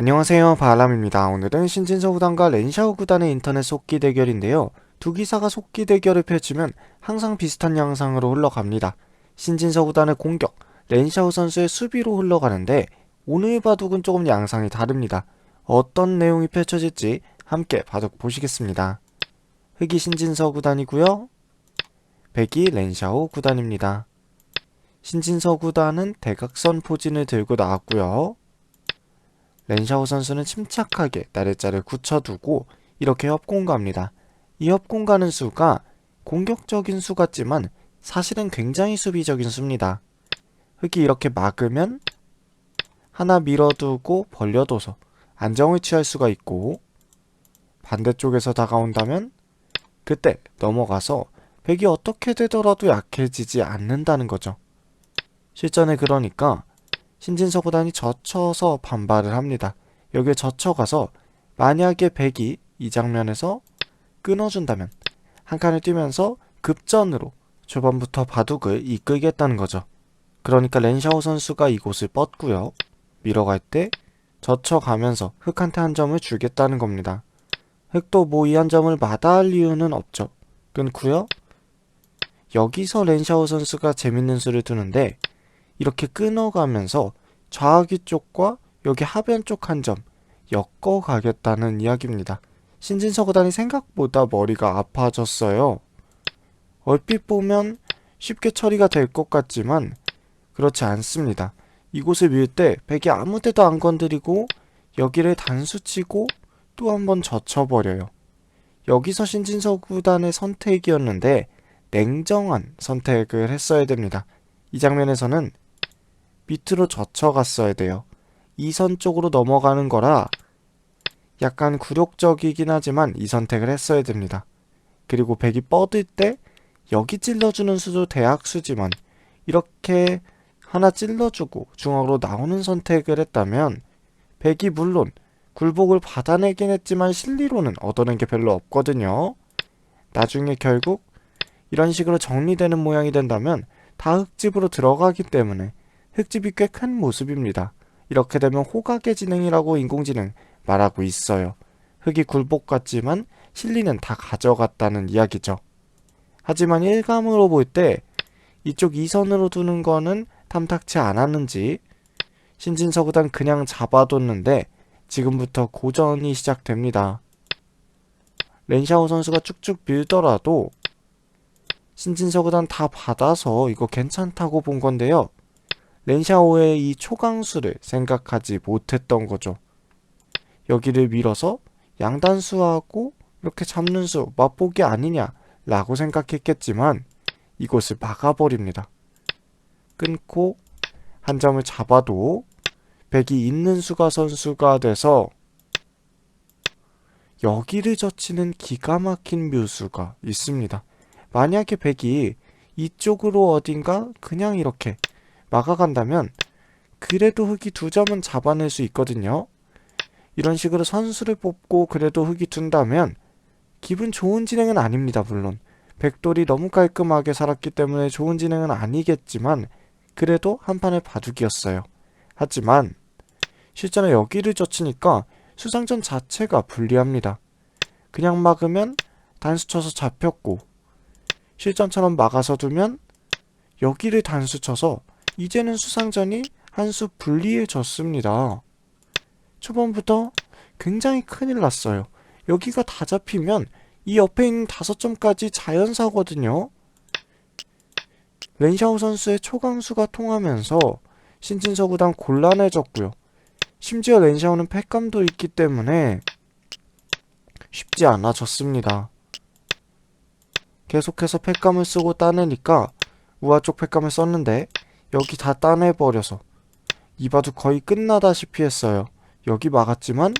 안녕하세요 바람입니다. 오늘은 신진서 구단과 렌샤오 구단의 인터넷 속기 대결인데요. 두 기사가 속기 대결을 펼치면 항상 비슷한 양상으로 흘러갑니다. 신진서 구단의 공격, 렌샤오 선수의 수비로 흘러가는데 오늘 바둑은 조금 양상이 다릅니다. 어떤 내용이 펼쳐질지 함께 바둑 보시겠습니다. 흑이 신진서 구단이고요. 백이 렌샤오 구단입니다. 신진서 구단은 대각선 포진을 들고 나왔고요. 렌샤오 선수는 침착하게 나래자를 굳혀두고 이렇게 협공가입니다. 이 협공가는 수가 공격적인 수 같지만 사실은 굉장히 수비적인 수입니다. 흑이 이렇게 막으면 하나 밀어두고 벌려둬서 안정을 취할 수가 있고 반대쪽에서 다가온다면 그때 넘어가서 백이 어떻게 되더라도 약해지지 않는다는 거죠. 실전에 그러니까 신진서 구단이 젖혀서 반발을 합니다. 여기에 젖혀가서 만약에 백이 이 장면에서 끊어준다면 한 칸을 뛰면서 급전으로 초반부터 바둑을 이끌겠다는 거죠. 그러니까 렌샤오 선수가 이곳을 뻗고요. 밀어갈 때 젖혀가면서 흑한테 한 점을 주겠다는 겁니다. 흑도 뭐 이 한 점을 마다할 이유는 없죠. 끊고요. 여기서 렌샤오 선수가 재밌는 수를 두는데 이렇게 끊어가면서 좌하기 쪽과 여기 하변 쪽 한 점 엮어 가겠다는 이야기입니다. 신진서 구단이 생각보다 머리가 아파졌어요. 얼핏 보면 쉽게 처리가 될 것 같지만 그렇지 않습니다. 이곳을 밀 때 백이 아무 데도 안 건드리고 여기를 단수치고 또 한 번 젖혀버려요. 여기서 신진서 구단의 선택이었는데 냉정한 선택을 했어야 됩니다. 이 장면에서는 밑으로 젖혀갔어야 돼요. 이 선 쪽으로 넘어가는 거라 약간 굴욕적이긴 하지만 이 선택을 했어야 됩니다. 그리고 백이 뻗을 때 여기 찔러주는 수도 대학 수지만 이렇게 하나 찔러주고 중앙으로 나오는 선택을 했다면 백이 물론 굴복을 받아내긴 했지만 실리로는 얻어낸 게 별로 없거든요. 나중에 결국 이런 식으로 정리되는 모양이 된다면 다 흙집으로 들어가기 때문에 흙집이 꽤 큰 모습입니다. 이렇게 되면 호각의 진행이라고 인공지능 말하고 있어요. 흙이 굴복 같지만 실리는 다 가져갔다는 이야기죠. 하지만 일감으로 볼 때 이쪽 이선으로 두는 거는 탐탁치 않았는지 신진서 구단 그냥 잡아뒀는데 지금부터 고전이 시작됩니다. 렌샤오 선수가 쭉쭉 밀더라도 신진서 구단 다 받아서 이거 괜찮다고 본 건데요. 렌샤오의 이 초강수를 생각하지 못했던 거죠. 여기를 밀어서 양단수하고 이렇게 잡는 수 맛보기 아니냐라고 생각했겠지만 이곳을 막아버립니다. 끊고 한 점을 잡아도 백이 있는 수가 선수가 돼서 여기를 젖히는 기가 막힌 묘수가 있습니다. 만약에 백이 이쪽으로 어딘가 그냥 이렇게 막아간다면 그래도 흑이 두 점은 잡아낼 수 있거든요. 이런 식으로 선수를 뽑고 그래도 흑이 둔다면 기분 좋은 진행은 아닙니다. 물론 백돌이 너무 깔끔하게 살았기 때문에 좋은 진행은 아니겠지만 그래도 한 판의 바둑이었어요. 하지만 실전에 여기를 젖히니까 수상전 자체가 불리합니다. 그냥 막으면 단수 쳐서 잡혔고 실전처럼 막아서 두면 여기를 단수 쳐서 이제는 수상전이 한 수 불리해졌습니다. 초반부터 굉장히 큰일 났어요. 여기가 다 잡히면 이 옆에 있는 다섯 점까지 자연사거든요. 렌샤오 선수의 초강수가 통하면서 신진서 구단 곤란해졌고요. 심지어 렌샤오는 패감도 있기 때문에 쉽지 않아졌습니다. 계속해서 패감을 쓰고 따내니까 우아 쪽 패감을 썼는데 여기 다 따내버려서 이바도 거의 끝나다시피 했어요. 여기 막았지만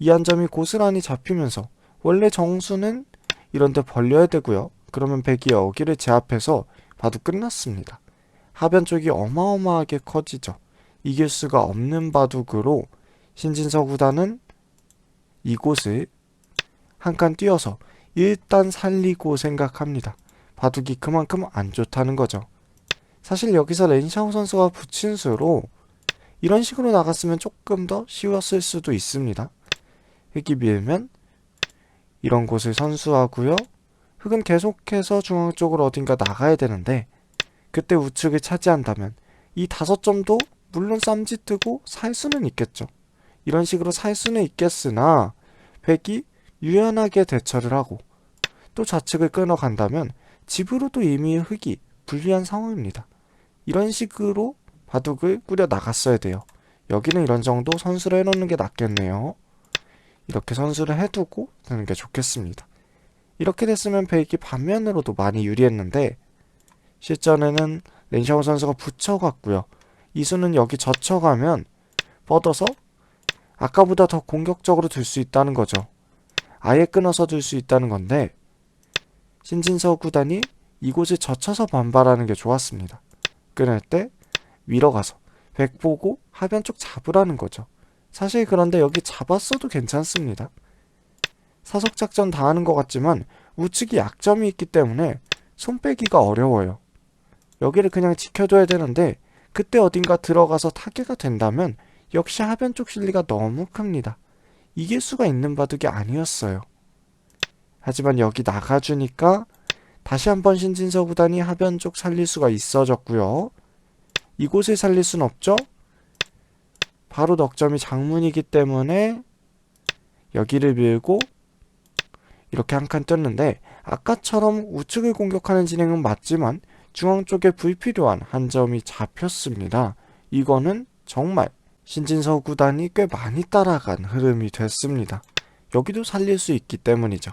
이 한 점이 고스란히 잡히면서 원래 정수는 이런데 벌려야 되고요. 그러면 백이 여기를 제압해서 봐도 끝났습니다. 하변 쪽이 어마어마하게 커지죠. 이길 수가 없는 바둑으로 신진서 구단은 이곳을 한 칸 뛰어서 일단 살리고 생각합니다. 바둑이 그만큼 안 좋다는 거죠. 사실 여기서 렌샤오 선수가 붙인 수로 이런 식으로 나갔으면 조금 더 쉬웠을 수도 있습니다. 흙이 밀면 이런 곳을 선수하고요. 흙은 계속해서 중앙 쪽으로 어딘가 나가야 되는데 그때 우측을 차지한다면 이 다섯 점도 물론 쌈짓뜨고 살 수는 있겠죠. 이런 식으로 살 수는 있겠으나 백이 유연하게 대처를 하고 또 좌측을 끊어간다면 집으로도 이미 흙이 불리한 상황입니다. 이런 식으로 바둑을 꾸려 나갔어야 돼요. 여기는 이런 정도 선수를 해놓는 게 낫겠네요. 이렇게 선수를 해두고 되는 게 좋겠습니다. 이렇게 됐으면 백이 반면으로도 많이 유리했는데 실전에는 렌샤오 선수가 붙여갔고요. 이수는 여기 젖혀가면 뻗어서 아까보다 더 공격적으로 들수 있다는 거죠. 아예 끊어서 들수 있다는 건데 신진서 구단이 이곳을 젖혀서 반발하는 게 좋았습니다. 끊을 때 위로 가서 백 보고 하변 쪽 잡으라는 거죠. 사실 그런데 여기 잡았어도 괜찮습니다. 사석 작전 다 하는 것 같지만 우측이 약점이 있기 때문에 손 빼기가 어려워요. 여기를 그냥 지켜줘야 되는데 그때 어딘가 들어가서 타개가 된다면 역시 하변 쪽 실리가 너무 큽니다. 이길 수가 있는 바둑이 아니었어요. 하지만 여기 나가주니까 다시 한번 신진서 구단이 하변 쪽 살릴 수가 있어졌고요. 이곳을 살릴 순 없죠? 바로 넉점이 장문이기 때문에 여기를 밀고 이렇게 한 칸 떴는데 아까처럼 우측을 공격하는 진행은 맞지만 중앙 쪽에 불필요한 한 점이 잡혔습니다. 이거는 정말 신진서 구단이 꽤 많이 따라간 흐름이 됐습니다. 여기도 살릴 수 있기 때문이죠.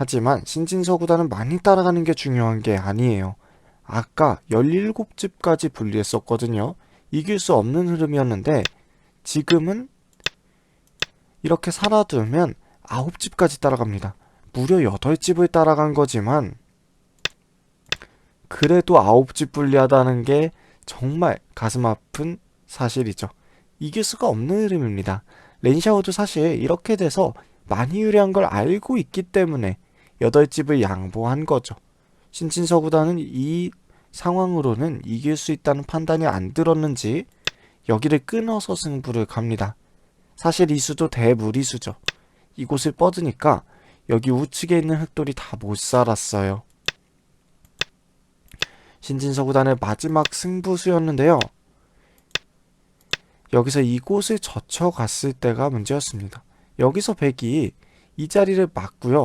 하지만 신진서 구단은 많이 따라가는 게 중요한 게 아니에요. 아까 17집까지 분리했었거든요. 이길 수 없는 흐름이었는데 지금은 이렇게 살아두면 9집까지 따라갑니다. 무려 8집을 따라간 거지만 그래도 9집 분리하다는 게 정말 가슴 아픈 사실이죠. 이길 수가 없는 흐름입니다. 렌샤오도 사실 이렇게 돼서 많이 유리한 걸 알고 있기 때문에 8집을 양보한 거죠. 신진서 구단은 이 상황으로는 이길 수 있다는 판단이 안 들었는지 여기를 끊어서 승부를 갑니다. 사실 이 수도 대무리수죠. 이곳을 뻗으니까 여기 우측에 있는 흑돌이 다 못 살았어요. 신진서 구단의 마지막 승부수였는데요. 여기서 이곳을 젖혀갔을 때가 문제였습니다. 여기서 백이 이 자리를 막고요.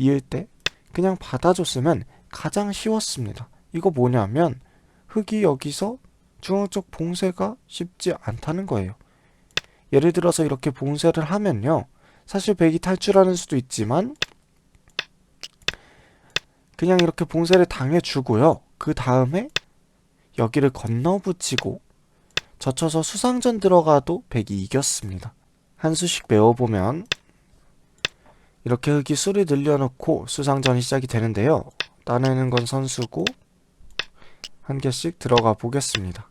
이을 때 그냥 받아줬으면 가장 쉬웠습니다. 이거 뭐냐면 흙이 여기서 중앙 쪽 봉쇄가 쉽지 않다는 거예요. 예를 들어서 이렇게 봉쇄를 하면요. 사실 백이 탈출하는 수도 있지만 그냥 이렇게 봉쇄를 당해주고요. 그 다음에 여기를 건너붙이고 젖혀서 수상전 들어가도 백이 이겼습니다. 한 수씩 메워보면 이렇게 흙이 수를 늘려놓고 수상전이 시작이 되는데요. 따내는 건 선수고 한 개씩 들어가 보겠습니다.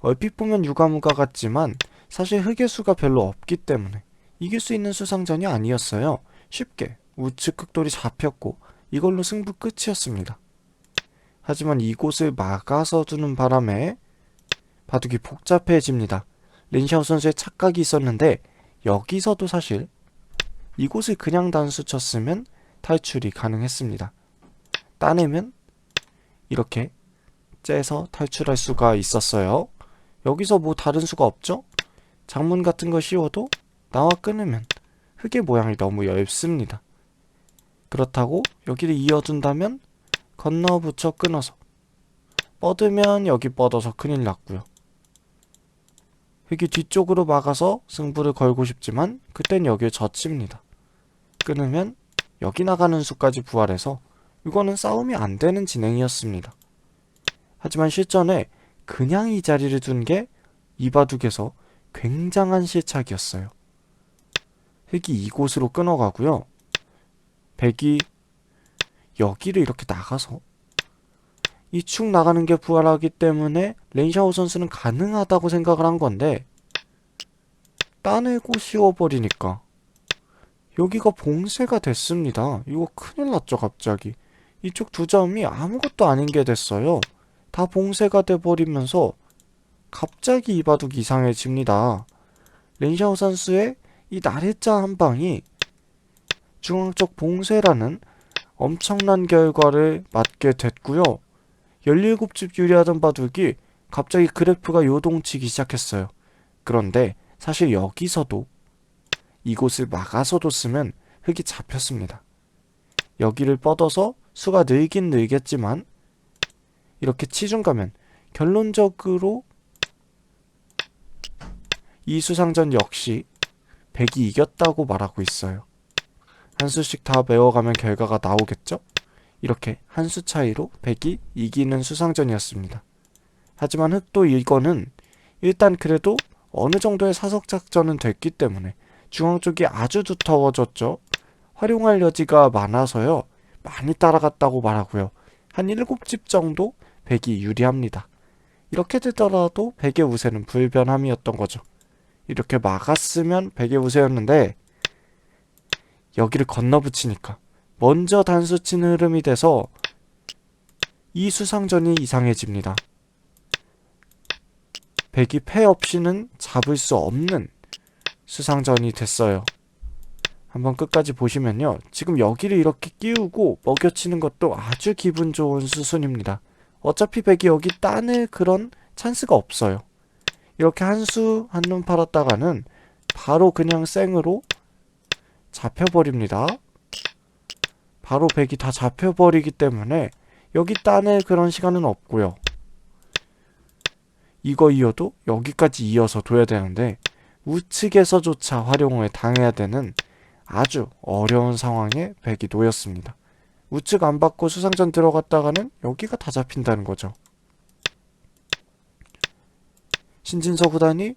얼핏 보면 유가무가 같지만 사실 흙의 수가 별로 없기 때문에 이길 수 있는 수상전이 아니었어요. 쉽게 우측 극돌이 잡혔고 이걸로 승부 끝이었습니다. 하지만 이곳을 막아서 두는 바람에 바둑이 복잡해집니다. 린샤오 선수의 착각이 있었는데 여기서도 사실 이곳을 그냥 단수 쳤으면 탈출이 가능했습니다. 따내면 이렇게 째서 탈출할 수가 있었어요. 여기서 뭐 다른 수가 없죠? 장문 같은 거 씌워도 나와 끊으면 흙의 모양이 너무 얇습니다. 그렇다고 여기를 이어둔다면 건너 붙여 끊어서 뻗으면 여기 뻗어서 큰일 났고요. 흙이 뒤쪽으로 막아서 승부를 걸고 싶지만 그땐 여기에 젖힙니다. 끊으면 여기 나가는 수까지 부활해서 이거는 싸움이 안 되는 진행이었습니다. 하지만 실전에 그냥 이 자리를 둔 게 이바둑에서 굉장한 실착이었어요. 흙이 이곳으로 끊어가고요. 백이 여기를 이렇게 나가서 이 축 나가는 게 부활하기 때문에 렌샤오 선수는 가능하다고 생각을 한 건데 따내고 씌워버리니까 여기가 봉쇄가 됐습니다. 이거 큰일 났죠 갑자기. 이쪽 두 점이 아무것도 아닌 게 됐어요. 다 봉쇄가 돼버리면서 갑자기 이 바둑이 이상해집니다. 렌샤오 선수의 이 나래자 한 방이 중앙 쪽 봉쇄라는 엄청난 결과를 맞게 됐고요. 17집 유리하던 바둑이 갑자기 그래프가 요동치기 시작했어요. 그런데 사실 여기서도 이곳을 막아서 뒀으면 흙이 잡혔습니다. 여기를 뻗어서 수가 늘긴 늘겠지만 이렇게 치중 가면 결론적으로 이 수상전 역시 백이 이겼다고 말하고 있어요. 한 수씩 다 메워가면 결과가 나오겠죠? 이렇게 한 수 차이로 백이 이기는 수상전이었습니다. 하지만 흑도 이거는 일단 그래도 어느 정도의 사석 작전은 됐기 때문에 중앙 쪽이 아주 두터워졌죠. 활용할 여지가 많아서요. 많이 따라갔다고 말하고요. 한 7집 정도 백이 유리합니다. 이렇게 되더라도 백의 우세는 불변함이었던 거죠. 이렇게 막았으면 백의 우세였는데 여기를 건너붙이니까 먼저 단수 치는 흐름이 돼서 이 수상전이 이상해집니다. 백이 패 없이는 잡을 수 없는 수상전이 됐어요. 한번 끝까지 보시면요. 지금 여기를 이렇게 끼우고 먹여치는 것도 아주 기분 좋은 수순입니다. 어차피 백이 여기 따낼 그런 찬스가 없어요. 이렇게 한 수 한눈 팔았다가는 바로 그냥 생으로 잡혀버립니다. 바로 백이 다 잡혀버리기 때문에 여기 따낼 그런 시간은 없고요. 이거 이어도 여기까지 이어서 둬야 되는데 우측에서조차 활용을 당해야 되는 아주 어려운 상황에 백이 놓였습니다. 우측 안 받고 수상전 들어갔다가는 여기가 다 잡힌다는 거죠. 신진서 구단이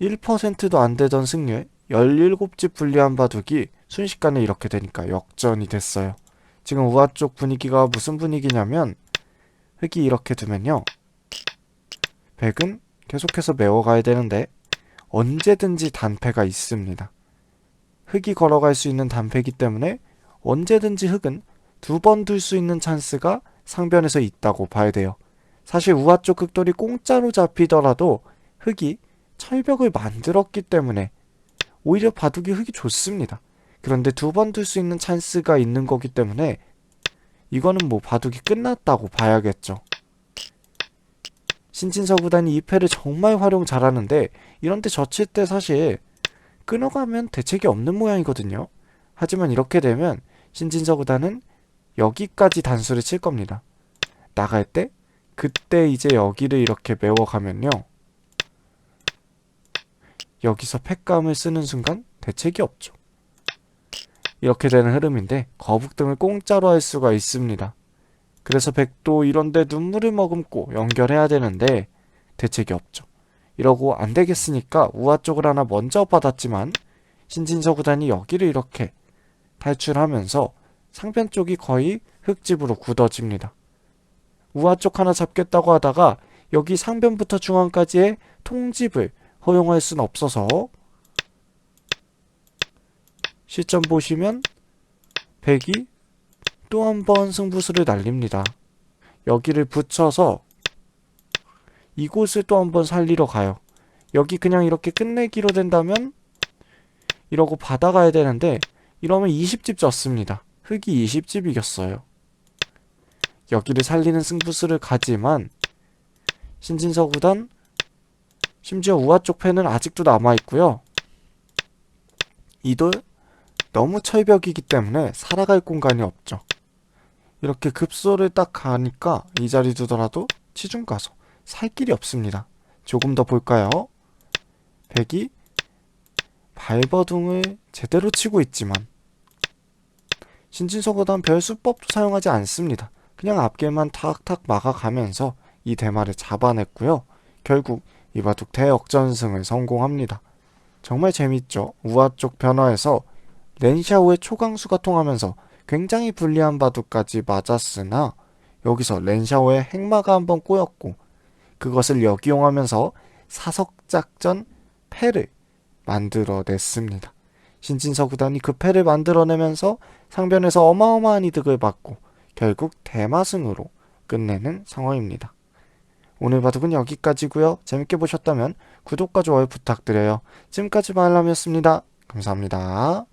1%도 안 되던 승률 17집 불리한 바둑이 순식간에 이렇게 되니까 역전이 됐어요. 지금 우아 쪽 분위기가 무슨 분위기냐면 흑이 이렇게 두면요. 백은 계속해서 메워가야 되는데 언제든지 단패가 있습니다. 흑이 걸어갈 수 있는 단패이기 때문에 언제든지 흑은 두 번 둘 수 있는 찬스가 상변에서 있다고 봐야 돼요. 사실 우아 쪽 흑돌이 공짜로 잡히더라도 흑이 철벽을 만들었기 때문에 오히려 바둑이 흑이 좋습니다. 그런데 두 번 둘 수 있는 찬스가 있는 거기 때문에 이거는 뭐 바둑이 끝났다고 봐야겠죠. 신진서 구단이 이 패를 정말 활용 잘하는데 이런데 젖힐 때 사실 끊어가면 대책이 없는 모양이거든요. 하지만 이렇게 되면 신진서 구단은 여기까지 단수를 칠 겁니다. 나갈 때 그때 이제 여기를 이렇게 메워가면요. 여기서 팩감을 쓰는 순간 대책이 없죠. 이렇게 되는 흐름인데 거북등을 공짜로 할 수가 있습니다. 그래서 백도 이런데 눈물을 머금고 연결해야 되는데 대책이 없죠. 이러고 안 되겠으니까 우아 쪽을 하나 먼저 받았지만 신진서 구단이 여기를 이렇게 탈출하면서 상편 쪽이 거의 흙집으로 굳어집니다. 우아 쪽 하나 잡겠다고 하다가 여기 상변부터 중앙까지의 통집을 허용할 순 없어서 시점 보시면 백이 또 한 번 승부수를 날립니다. 여기를 붙여서 이곳을 또 한 번 살리러 가요. 여기 그냥 이렇게 끝내기로 된다면 이러고 받아가야 되는데 이러면 20집 졌습니다. 흑이 20집 이겼어요. 여기를 살리는 승부수를 가지만 신진서 구단 심지어 우아 쪽 펜은 아직도 남아있고요. 이도 너무 철벽이기 때문에 살아갈 공간이 없죠. 이렇게 급소를 딱 가니까 이 자리 두더라도 치중 가서 살 길이 없습니다. 조금 더 볼까요? 백이 발버둥을 제대로 치고 있지만 신진서보단 별 수법도 사용하지 않습니다. 그냥 앞길만 탁탁 막아가면서 이 대마를 잡아냈고요. 결국 이 바둑 대역전승을 성공합니다. 정말 재밌죠? 우아 쪽 변화에서 렌샤오의 초강수가 통하면서 굉장히 불리한 바둑까지 맞았으나 여기서 렌샤오의 행마가 한번 꼬였고 그것을 역이용하면서 사석작전 패를 만들어냈습니다. 신진서 구단이 그 패를 만들어내면서 상변에서 어마어마한 이득을 받고 결국 대마승으로 끝내는 상황입니다. 오늘 바둑은 여기까지고요. 재밌게 보셨다면 구독과 좋아요 부탁드려요. 지금까지 말람이었습니다. 감사합니다.